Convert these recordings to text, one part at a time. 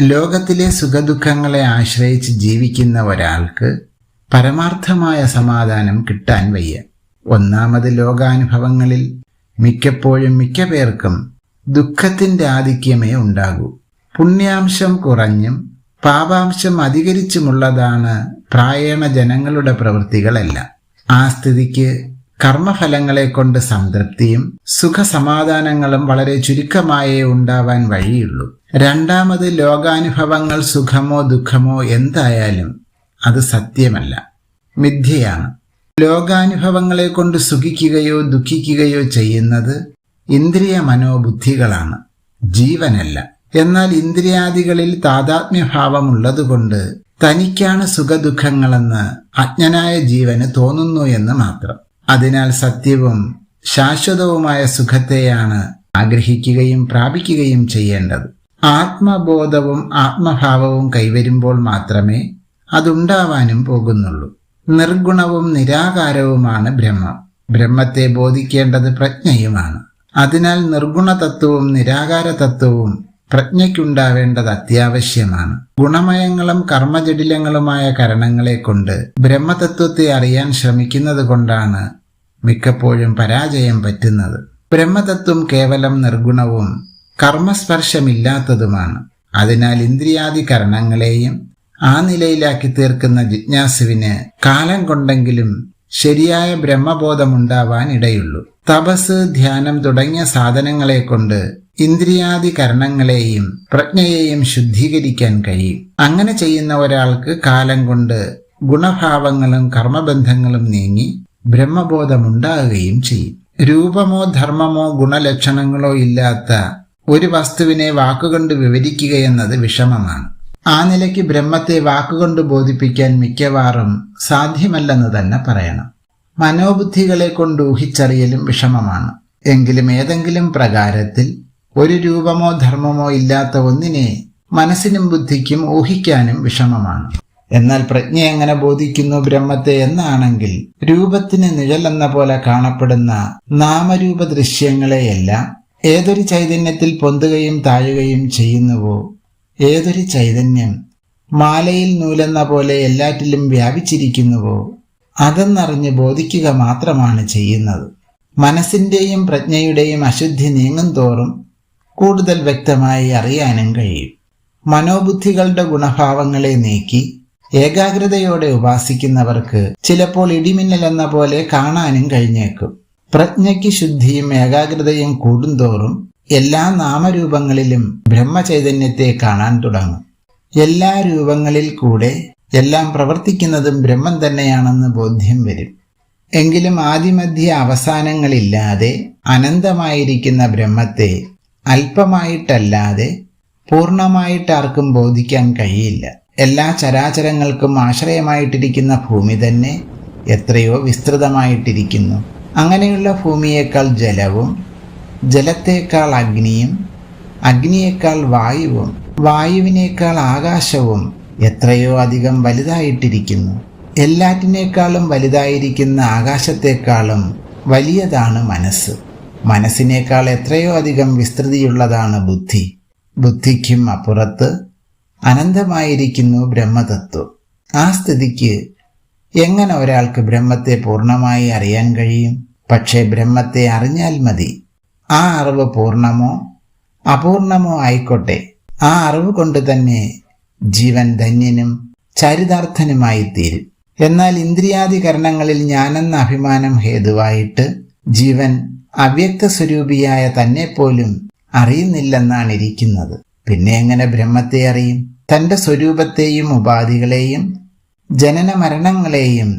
ലോകത്തിലെ സുഖദുഃഖങ്ങളെ ആശ്രയിച്ച് ജീവിക്കുന്ന ഒരാൾക്ക് പരമാർത്ഥമായ സമാധാനം കിട്ടാൻ വയ്യ. ഒന്നാമത് ലോകാനുഭവങ്ങളിൽ മിക്കപ്പോഴും മിക്ക പേർക്കും ദുഃഖത്തിന്റെ ആധിക്യമേ ഉണ്ടാകൂ. പുണ്യാംശം കുറഞ്ഞും പാപാംശം അധികരിച്ചുമുള്ളതാണ് പ്രായണ ജനങ്ങളുടെ പ്രവൃത്തികളെല്ലാം. ആ സ്ഥിതിക്ക് കർമ്മഫലങ്ങളെ കൊണ്ട് സംതൃപ്തിയും സുഖസമാധാനങ്ങളും വളരെ ചുരുക്കമായേ ഉണ്ടാവാൻ വഴിയുള്ളൂ. രണ്ടാമത് ലോകാനുഭവങ്ങൾ സുഖമോ ദുഃഖമോ എന്തായാലും അത് സത്യമല്ല. മിഥ്യയാണ്. ലോകാനുഭവങ്ങളെ കൊണ്ട് സുഖിക്കുകയോ ദുഃഖിക്കുകയോ ചെയ്യുന്നത് ഇന്ദ്രിയ മനോബുദ്ധികളാണ് ജീവനല്ല. എന്നാൽ ഇന്ദ്രിയാദികളിൽ താതാത്മ്യഭാവമുള്ളതുകൊണ്ട് തനിക്കാണ് സുഖദുഃഖങ്ങളെന്ന് അജ്ഞനായ ജീവന് തോന്നുന്നു എന്ന് മാത്രം. അതിനാൽ സത്യവും ശാശ്വതവുമായ സുഖത്തെയാണ് ആഗ്രഹിക്കുകയും പ്രാപിക്കുകയും ചെയ്യേണ്ടത്. ആത്മബോധവും ആത്മഭാവവും കൈവരുമ്പോൾ മാത്രമേ അതുണ്ടാവാനും പോകുന്നുള്ളൂ. നിർഗുണവും നിരാകാരവുമാണ് ബ്രഹ്മം. ബ്രഹ്മത്തെ ബോധിക്കേണ്ടത് പ്രജ്ഞയുമാണ്. അതിനാൽ നിർഗുണ തത്വവും നിരാകാര തത്വവും പ്രജ്ഞയ്ക്കുണ്ടാവേണ്ടത് അത്യാവശ്യമാണ്. ഗുണമയങ്ങളും കർമ്മജടിലങ്ങളുമായ കരണങ്ങളെ കൊണ്ട് ബ്രഹ്മതത്വത്തെ അറിയാൻ ശ്രമിക്കുന്നത് കൊണ്ടാണ് മിക്കപ്പോഴും പരാജയം പറ്റുന്നത്. ബ്രഹ്മതത്വം കേവലം നിർഗുണവും കർമ്മസ്പർശമില്ലാത്തതുമാണ്. അതിനാൽ ഇന്ദ്രിയാദി കരണങ്ങളെയും ആ നിലയിലാക്കി തീർക്കുന്ന ജിജ്ഞാസുവിന് കാലം കൊണ്ടെങ്കിലും ശരിയായ ബ്രഹ്മബോധമുണ്ടാവാൻ ഇടയുള്ളൂ തപസ് ധ്യാനം തുടങ്ങിയ സാധനങ്ങളെ കൊണ്ട് ഇന്ദ്രിയാദി കരണങ്ങളെയും പ്രജ്ഞയെയും ശുദ്ധീകരിക്കാൻ കഴിയും. അങ്ങനെ ചെയ്യുന്ന ഒരാൾക്ക് കാലം കൊണ്ട് ഗുണഭാവങ്ങളും കർമ്മബന്ധങ്ങളും നീങ്ങി ബ്രഹ്മബോധമുണ്ടാകുകയും ചെയ്യും. രൂപമോ ധർമ്മമോ ഗുണലക്ഷണങ്ങളോ ഇല്ലാത്ത ഒരു വസ്തുവിനെ വാക്കുകൊണ്ട് വിവരിക്കുകയെന്നത് വിഷമമാണ്. ആ നിലയ്ക്ക് ബ്രഹ്മത്തെ വാക്കുകൊണ്ട് ബോധിപ്പിക്കാൻ മിക്കവാറും സാധ്യമല്ലെന്ന് തന്നെ പറയണം. മനോബുദ്ധികളെ കൊണ്ട് ഊഹിച്ചറിയലും വിഷമമാണ്. എങ്കിലും ഏതെങ്കിലും പ്രകാരത്തിൽ ഒരു രൂപമോ ധർമ്മമോ ഇല്ലാത്ത ഒന്നിനെ മനസ്സിനും ബുദ്ധിക്കും ഊഹിക്കാനും വിഷമമാണ്. എന്നാൽ പ്രജ്ഞ എങ്ങനെ ബോധിക്കുന്നു ബ്രഹ്മത്തെ എന്നാണെങ്കിൽ രൂപത്തിന് നിഴലെന്ന പോലെ കാണപ്പെടുന്ന നാമരൂപ ദൃശ്യങ്ങളെയെല്ലാം ഏതൊരു ചൈതന്യത്തിൽ പൊന്തുകയും താഴുകയും ചെയ്യുന്നുവോ? ഏതൊരു ചൈതന്യം മാലയിൽ നൂലെന്ന പോലെ എല്ലാറ്റിലും വ്യാപിച്ചിരിക്കുന്നുവോ? അതെന്നറിഞ്ഞ് ബോധിക്കുക മാത്രമാണ് ചെയ്യുന്നത്. മനസ്സിന്റെയും പ്രജ്ഞയുടെയും അശുദ്ധി നീങ്ങും തോറും കൂടുതൽ വ്യക്തമായി അറിയാനും കഴിയും. മനോബുദ്ധികളുടെ ഗുണഭാവങ്ങളെ നീക്കി ഏകാഗ്രതയോടെ ഉപാസിക്കുന്നവർക്ക് ചിലപ്പോൾ ഇടിമിന്നൽ എന്ന പോലെ കാണാനും കഴിഞ്ഞേക്കും. പ്രജ്ഞയ്ക്ക് ശുദ്ധിയും ഏകാഗ്രതയും കൂടുന്തോറും എല്ലാ നാമരൂപങ്ങളിലും ബ്രഹ്മചൈതന്യത്തെ കാണാൻ തുടങ്ങും. എല്ലാ രൂപങ്ങളിൽ കൂടെ എല്ലാം പ്രവർത്തിക്കുന്നതും ബ്രഹ്മം തന്നെയാണെന്ന് ബോധ്യം വരും. എങ്കിലും ആദിമധ്യ അവസാനങ്ങളില്ലാതെ അനന്തമായിരിക്കുന്ന ബ്രഹ്മത്തെ അല്പമായിട്ടല്ലാതെ പൂർണമായിട്ട് ആർക്കും ബോധിക്കാൻ കഴിയില്ല. എല്ലാ ചരാചരങ്ങൾക്കും ആശ്രയമായിട്ടിരിക്കുന്ന ഭൂമി തന്നെ എത്രയോ വിസ്തൃതമായിട്ടിരിക്കുന്നു. അങ്ങനെയുള്ള ഭൂമിയേക്കാൾ ജലവും ജലത്തേക്കാൾ അഗ്നിയും അഗ്നിയേക്കാൾ വായുവും വായുവിനേക്കാൾ ആകാശവും എത്രയോ അധികം വലുതായിട്ടിരിക്കുന്നു. എല്ലാറ്റിനേക്കാളും വലുതായിരിക്കുന്ന ആകാശത്തേക്കാളും വലിയതാണ് മനസ്സ്. മനസ്സിനേക്കാൾ എത്രയോ അധികം വിസ്തൃതിയുള്ളതാണ് ബുദ്ധി. ബുദ്ധിക്കും അപ്പുറത്ത് അനന്തമായിരിക്കുന്നു ബ്രഹ്മതത്വം. ആ സ്ഥിതിക്ക് എങ്ങനെ ഒരാൾക്ക് ബ്രഹ്മത്തെ പൂർണമായി അറിയാൻ കഴിയും? പക്ഷേ ബ്രഹ്മത്തെ അറിഞ്ഞാൽ മതി. ആ അറിവ് പൂർണമോ അപൂർണമോ ആയിക്കോട്ടെ. ആ അറിവ് കൊണ്ട് തന്നെ ജീവൻ ധന്യനും ചരിതാർത്ഥനുമായി തീരും എന്നാൽ ഇന്ദ്രിയാധികരണങ്ങളിൽ ഞാനെന്ന അഭിമാനം ഹേതുവായിട്ട് ജീവൻ അവ്യക്ത സ്വരൂപിയായ തന്നെ പോലും അറിയുന്നില്ലെന്നാണ് ഇരിക്കുന്നത് പിന്നെ എങ്ങനെ ബ്രഹ്മത്തെ അറിയും? തന്റെ സ്വരൂപത്തെയും ഉപാധികളെയും ജനന മരണങ്ങളെയും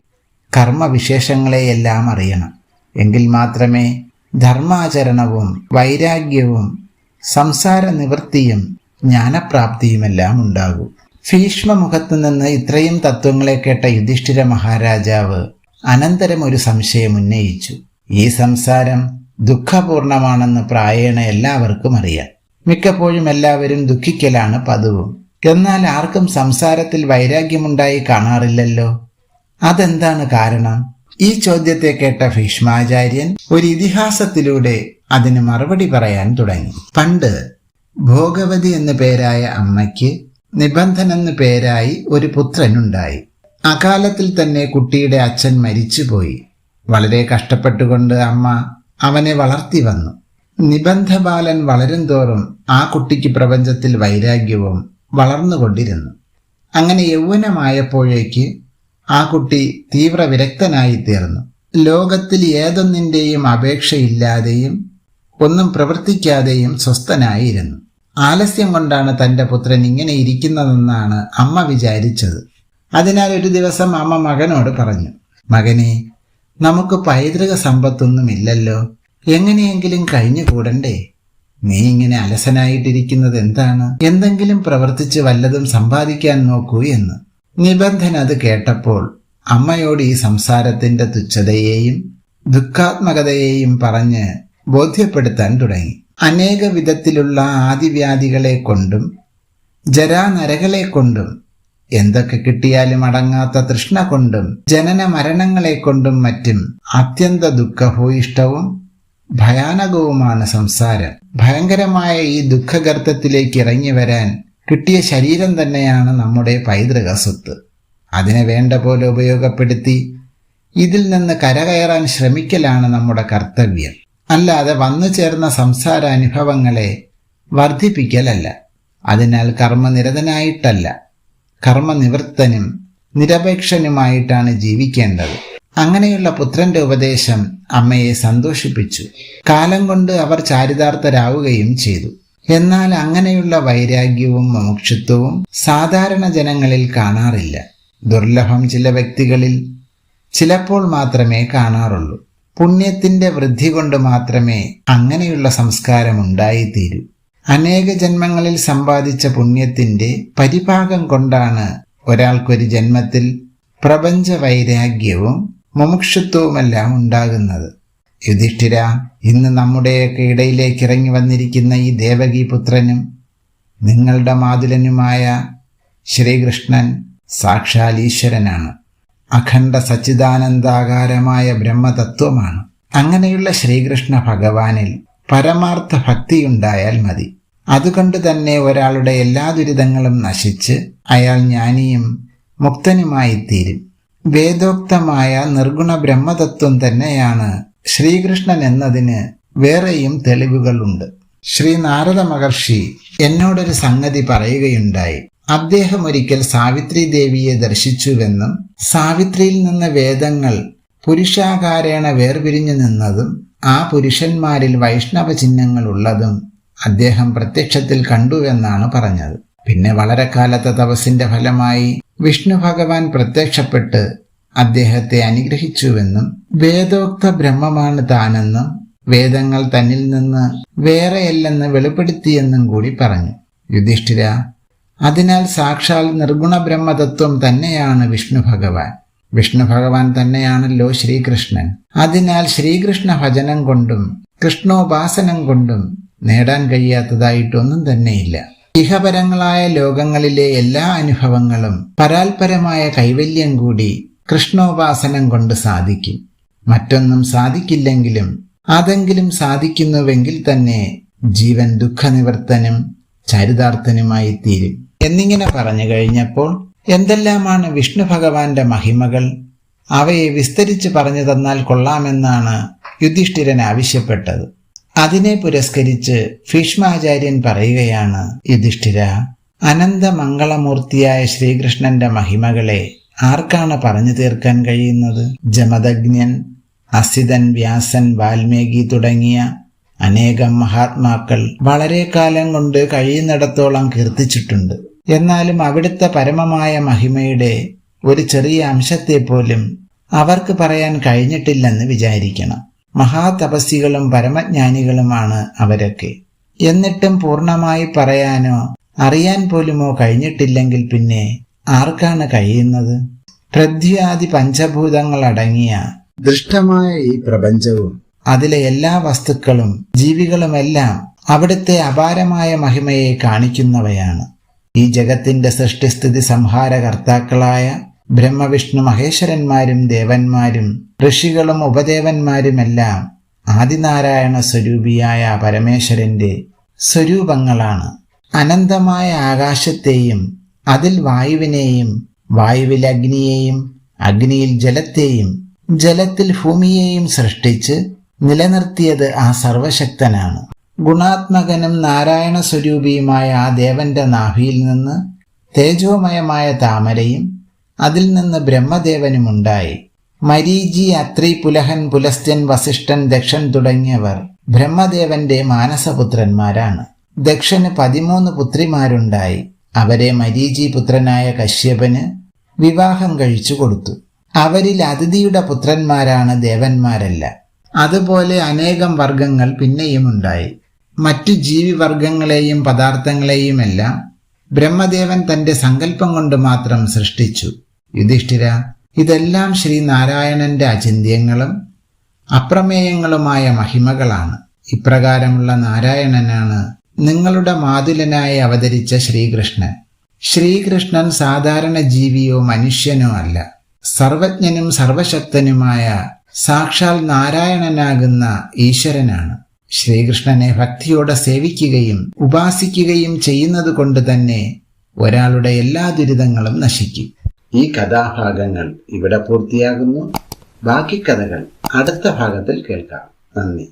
കർമ്മവിശേഷങ്ങളെയെല്ലാം അറിയണം. എങ്കിൽ മാത്രമേ ധർമാചരണവും വൈരാഗ്യവും സംസാര നിവൃത്തിയും ജ്ഞാനപ്രാപ്തിയുമെല്ലാം ഉണ്ടാകൂ. ഭീഷ്മ മുഖത്തു നിന്ന് ഇത്രയും തത്വങ്ങളെ കേട്ട യുധിഷ്ഠിര മഹാരാജാവ് അനന്തരം ഒരു സംശയം ഉന്നയിച്ചു. ഈ സംസാരം ദുഃഖപൂർണമാണെന്ന് പ്രായേണ എല്ലാവർക്കും അറിയാം. മിക്കപ്പോഴും എല്ലാവരും ദുഃഖിക്കലാണ് പതിവും. എന്നാൽ ആർക്കും സംസാരത്തിൽ വൈരാഗ്യമുണ്ടായി കാണാറില്ലല്ലോ? അതെന്താണ് കാരണം? ഈ ചോദ്യത്തെ കേട്ട ഭീഷ്മാചാര്യൻ ഒരു ഇതിഹാസത്തിലൂടെ അതിന് മറുപടി പറയാൻ തുടങ്ങി. പണ്ട് ഭോഗവതി എന്നു പേരായ അമ്മയ്ക്ക് നിബന്ധൻ എന്നു പേരായി ഒരു പുത്രനുണ്ടായി. അകാലത്തിൽ തന്നെ കുട്ടിയുടെ അച്ഛൻ മരിച്ചുപോയി. വളരെ കഷ്ടപ്പെട്ടുകൊണ്ട് അമ്മ അവനെ വളർത്തി വന്നു. നിബന്ധ ബാലൻ വളരും തോറും ആ കുട്ടിക്ക് പ്രപഞ്ചത്തിൽ വൈരാഗ്യവും വളർന്നുകൊണ്ടിരുന്നു അങ്ങനെ യൗവനമായപ്പോഴേക്ക് ആ കുട്ടി തീവ്ര വിരക്തനായി തീർന്നു. ലോകത്തിൽ ഏതൊന്നിന്റെയും അപേക്ഷയില്ലാതെയും ഒന്നും പ്രവർത്തിക്കാതെയും സ്വസ്ഥനായിരുന്നു. ആലസ്യം കൊണ്ടാണ് തന്റെ പുത്രൻ ഇങ്ങനെ ഇരിക്കുന്നതെന്നാണ് അമ്മ വിചാരിച്ചത്. അതിനാൽ ഒരു ദിവസം അമ്മ മകനോട് പറഞ്ഞു മകനെ നമുക്ക് പൈതൃക സമ്പത്തൊന്നുമില്ലല്ലോ. എങ്ങനെയെങ്കിലും കഴിഞ്ഞുകൂടണ്ടേ നീ ഇങ്ങനെ അലസനായിട്ടിരിക്കുന്നത് എന്താണ്? എന്തെങ്കിലും പ്രവർത്തിച്ച് വല്ലതും സമ്പാദിക്കാൻ നോക്കൂ എന്ന്. നിബന്ധൻ അത് കേട്ടപ്പോൾ അമ്മയോട് ഈ സംസാരത്തിന്റെ തുച്ഛതയെയും ദുഃഖാത്മകതയെയും പറഞ്ഞ് ബോധ്യപ്പെടുത്താൻ തുടങ്ങി. അനേക വിധത്തിലുള്ള ആദിവ്യാധികളെ കൊണ്ടും ജരാനരകളെ കൊണ്ടും എന്തൊക്കെ കിട്ടിയാലും അടങ്ങാത്ത തൃഷ്ണ കൊണ്ടും ജനന മരണങ്ങളെ കൊണ്ടും മറ്റും അത്യന്ത ദുഃഖഭൂയിഷ്ടവും ഭയാനകവുമാണ് സംസാരം. ഭയങ്കരമായ ഈ ദുഃഖഗർത്തത്തിലേക്ക് ഇറങ്ങി വരാൻ കിട്ടിയ ശരീരം തന്നെയാണ് നമ്മുടെ പൈതൃക സ്വത്ത്. അതിനെ വേണ്ട പോലെ ഉപയോഗപ്പെടുത്തി ഇതിൽ നിന്ന് കരകയറാൻ ശ്രമിക്കലാണ് നമ്മുടെ കർത്തവ്യം. അല്ലാതെ വന്നു ചേർന്ന സംസാര അനുഭവങ്ങളെ വർദ്ധിപ്പിക്കലല്ല. അതിനാൽ കർമ്മനിരതനായിട്ടല്ല. കർമ്മനിവൃത്തനും നിരപേക്ഷനുമായിട്ടാണ് ജീവിക്കേണ്ടത്. അങ്ങനെയുള്ള പുത്രന്റെ ഉപദേശം അമ്മയെ സന്തോഷിപ്പിച്ചു. കാലം കൊണ്ട് അവർ ചാരിതാർത്ഥരാവുകയും ചെയ്തു. എന്നാൽ അങ്ങനെയുള്ള വൈരാഗ്യവും മുമുക്ഷത്വവും സാധാരണ ജനങ്ങളിൽ കാണാറില്ല. ദുർലഭം ചില വ്യക്തികളിൽ ചിലപ്പോൾ മാത്രമേ കാണാറുള്ളൂ. പുണ്യത്തിന്റെ വൃദ്ധി കൊണ്ട് മാത്രമേ അങ്ങനെയുള്ള സംസ്കാരം ഉണ്ടായിത്തീരൂ. അനേക ജന്മങ്ങളിൽ സമ്പാദിച്ച പുണ്യത്തിന്റെ പരിഭാഗം കൊണ്ടാണ് ഒരാൾക്കൊരു ജന്മത്തിൽ പ്രപഞ്ച വൈരാഗ്യവും മുമുക്ഷുത്വവുമെല്ലാം ഉണ്ടാകുന്നത്. യുധിഷ്ഠിര ഇന്ന് നമ്മുടെയൊക്കെ ഇടയിലേക്ക് ഇറങ്ങി വന്നിരിക്കുന്ന ഈ ദേവകി പുത്രനും നിങ്ങളുടെ മാതുലനുമായ ശ്രീകൃഷ്ണൻ സാക്ഷാൽ ഈശ്വരനാണ് അഖണ്ഡ സച്ചിദാനന്ദാകാരമായ ബ്രഹ്മതത്വമാണ്. അങ്ങനെയുള്ള ശ്രീകൃഷ്ണ ഭഗവാനിൽ പരമാർത്ഥ ഭക്തിയുണ്ടായാൽ മതി. അതുകൊണ്ട് തന്നെ ഒരാളുടെ എല്ലാ ദുരിതങ്ങളും നശിച്ച് അയാൾ ജ്ഞാനിയും മുക്തനുമായി തീരും വേദോക്തമായ നിർഗുണ ബ്രഹ്മതത്വം തന്നെയാണ് ശ്രീകൃഷ്ണൻ എന്നതിന് വേറെയും തെളിവുകളുണ്ട്. ശ്രീ നാരദ മഹർഷി എന്നോടൊരു സംഗതി പറയുകയുണ്ടായി. അദ്ദേഹം ഒരിക്കൽ സാവിത്രി ദേവിയെ ദർശിച്ചുവെന്നും സാവിത്രിയിൽ നിന്ന് വേദങ്ങൾ പുരുഷാകാരേണ വേർപിരിഞ്ഞു നിന്നതും ആ പുരുഷന്മാരിൽ വൈഷ്ണവ ചിഹ്നങ്ങൾ ഉള്ളതും അദ്ദേഹം പ്രത്യക്ഷത്തിൽ കണ്ടുവെന്നാണ് പറഞ്ഞത്. പിന്നെ വളരെ കാലത്തെ തപസ്സിന്റെ ഫലമായി വിഷ്ണു ഭഗവാൻ പ്രത്യക്ഷപ്പെട്ട് അദ്ദേഹത്തെ അനുഗ്രഹിച്ചുവെന്നും വേദോക്ത ബ്രഹ്മമാണ് താനെന്നും വേദങ്ങൾ തന്നിൽ നിന്ന് വേറെയല്ലെന്ന് വെളിപ്പെടുത്തിയെന്നും കൂടി പറഞ്ഞു. യുധിഷ്ഠിര അതിനാൽ സാക്ഷാൽ നിർഗുണ ബ്രഹ്മതത്വം തന്നെയാണ് വിഷ്ണു ഭഗവാൻ. വിഷ്ണു ഭഗവാൻ തന്നെയാണല്ലോ ശ്രീകൃഷ്ണൻ. അതിനാൽ ശ്രീകൃഷ്ണ ഭജനം കൊണ്ടും കൃഷ്ണോപാസനം കൊണ്ടും നേടാൻ കഴിയാത്തതായിട്ടൊന്നും തന്നെയില്ല. ഇഹപരങ്ങളായ ലോകങ്ങളിലെ എല്ലാ അനുഭവങ്ങളും പരാൽപരമായ കൈവല്യം കൂടി കൃഷ്ണോപാസനം കൊണ്ട് സാധിക്കും. മറ്റൊന്നും സാധിക്കില്ലെങ്കിലും അതെങ്കിലും സാധിക്കുന്നുവെങ്കിൽ തന്നെ ജീവൻ ദുഃഖനിവർത്തനും ചരിതാർത്ഥനുമായി തീരും എന്നിങ്ങനെ പറഞ്ഞു കഴിഞ്ഞപ്പോൾ എന്തെല്ലാമാണ് വിഷ്ണു ഭഗവാന്റെ മഹിമകൾ? അവയെ വിസ്തരിച്ച് പറഞ്ഞു തന്നാൽ കൊള്ളാമെന്നാണ് യുധിഷ്ഠിരൻ ആവശ്യപ്പെട്ടത്. അതിനെ പുരസ്കരിച്ച് ഭീഷ്മാചാര്യൻ പറയുകയാണ് യുധിഷ്ഠിര അനന്തമംഗളമൂർത്തിയായ ശ്രീകൃഷ്ണന്റെ മഹിമകളെ ആർക്കാണ് പറഞ്ഞു തീർക്കാൻ കഴിയുന്നത്? ജമദഗ്ഞൻ അസിതൻ വ്യാസൻ വാൽമീകി തുടങ്ങിയ അനേകം മഹാത്മാക്കൾ വളരെ കാലം കൊണ്ട് കഴിയുന്നിടത്തോളം കീർത്തിച്ചിട്ടുണ്ട്. എന്നാലും അവിടുത്തെ പരമമായ മഹിമയുടെ ഒരു ചെറിയ അംശത്തെ പോലും അവർക്ക് പറയാൻ കഴിഞ്ഞിട്ടില്ലെന്ന് വിചാരിക്കണം. മഹാതപസ്സികളും പരമജ്ഞാനികളുമാണ് അവരൊക്കെ. എന്നിട്ടും പൂർണമായി പറയാനോ അറിയാൻ പോലുമോ കഴിഞ്ഞിട്ടില്ലെങ്കിൽ പിന്നെ ആർക്കാണ് കഴിയുന്നത്? പൃഥ്വിയാദി പഞ്ചഭൂതങ്ങളടങ്ങിയ ദൃഷ്ടമായ ഈ പ്രപഞ്ചവും അതിലെ എല്ലാ വസ്തുക്കളും ജീവികളുമെല്ലാം അവിടുത്തെ അപാരമായ മഹിമയെ കാണിക്കുന്നവയാണ്. ഈ ജഗത്തിന്റെ സൃഷ്ടിസ്ഥിതി സംഹാരകർത്താക്കളായ ബ്രഹ്മവിഷ്ണു മഹേശ്വരന്മാരും ദേവന്മാരും ഋഷികളും ഉപദേവന്മാരുമെല്ലാം ആദിനാരായണ സ്വരൂപിയായ പരമേശ്വരന്റെ സ്വരൂപങ്ങളാണ്. അനന്തമായ ആകാശത്തെയും അതിൽ വായുവിനെയും വായുവിൽ അഗ്നിയെയും അഗ്നിയിൽ ജലത്തെയും ജലത്തിൽ ഭൂമിയെയും സൃഷ്ടിച്ച് നിലനിർത്തിയത് ആ സർവശക്തനാണ്. ഗുണാത്മകനും നാരായണ സ്വരൂപിയുമായ ആ ദേവന്റെ നാഭിയിൽ നിന്ന് തേജോമയമായ താമരയും അതിൽ നിന്ന് ബ്രഹ്മദേവനും ഉണ്ടായി. മരീജി അത്രി പുലഹൻ പുലസ്ത്യൻ വസിഷ്ഠൻ ദക്ഷൻ തുടങ്ങിയവർ ബ്രഹ്മദേവന്റെ മാനസപുത്രന്മാരാണ്. ദക്ഷന് പതിമൂന്ന് പുത്രിമാരുണ്ടായി. അവരെ മരീജി പുത്രനായ കശ്യപന് വിവാഹം കഴിച്ചു കൊടുത്തു. അവരിൽ അതിഥിയുടെ പുത്രന്മാരാണ് ദേവന്മാരല്ല. അതുപോലെ അനേകം വർഗങ്ങൾ പിന്നെയുമുണ്ടായി മറ്റു ജീവിവർഗങ്ങളെയും പദാർത്ഥങ്ങളെയുമെല്ലാം ബ്രഹ്മദേവൻ തന്റെ സങ്കല്പം കൊണ്ട് മാത്രം സൃഷ്ടിച്ചു. യുധിഷ്ഠിര ഇതെല്ലാം ശ്രീനാരായണന്റെ അചിന്ത്യങ്ങളും അപ്രമേയങ്ങളുമായ മഹിമകളാണ്. ഇപ്രകാരമുള്ള നാരായണനാണ് നിങ്ങളുടെ മാതുലനായി അവതരിച്ച ശ്രീകൃഷ്ണൻ. ശ്രീകൃഷ്ണൻ സാധാരണ ജീവിയോ മനുഷ്യനോ അല്ല. സർവജ്ഞനും സർവശക്തനുമായ സാക്ഷാൽ നാരായണനാകുന്ന ഈശ്വരനാണ്. ശ്രീകൃഷ്ണനെ ഭക്തിയോടെ സേവിക്കുകയും ഉപാസിക്കുകയും ചെയ്യുന്നത് കൊണ്ട് തന്നെ ഒരാളുടെ എല്ലാ ദുരിതങ്ങളും നശിക്കും. ഈ കഥാഭാഗങ്ങൾ ഇവിടെ പൂർത്തിയാകുന്നു. ബാക്കി കഥകൾ അടുത്ത ഭാഗത്തിൽ കേൾക്കാം. നന്ദി.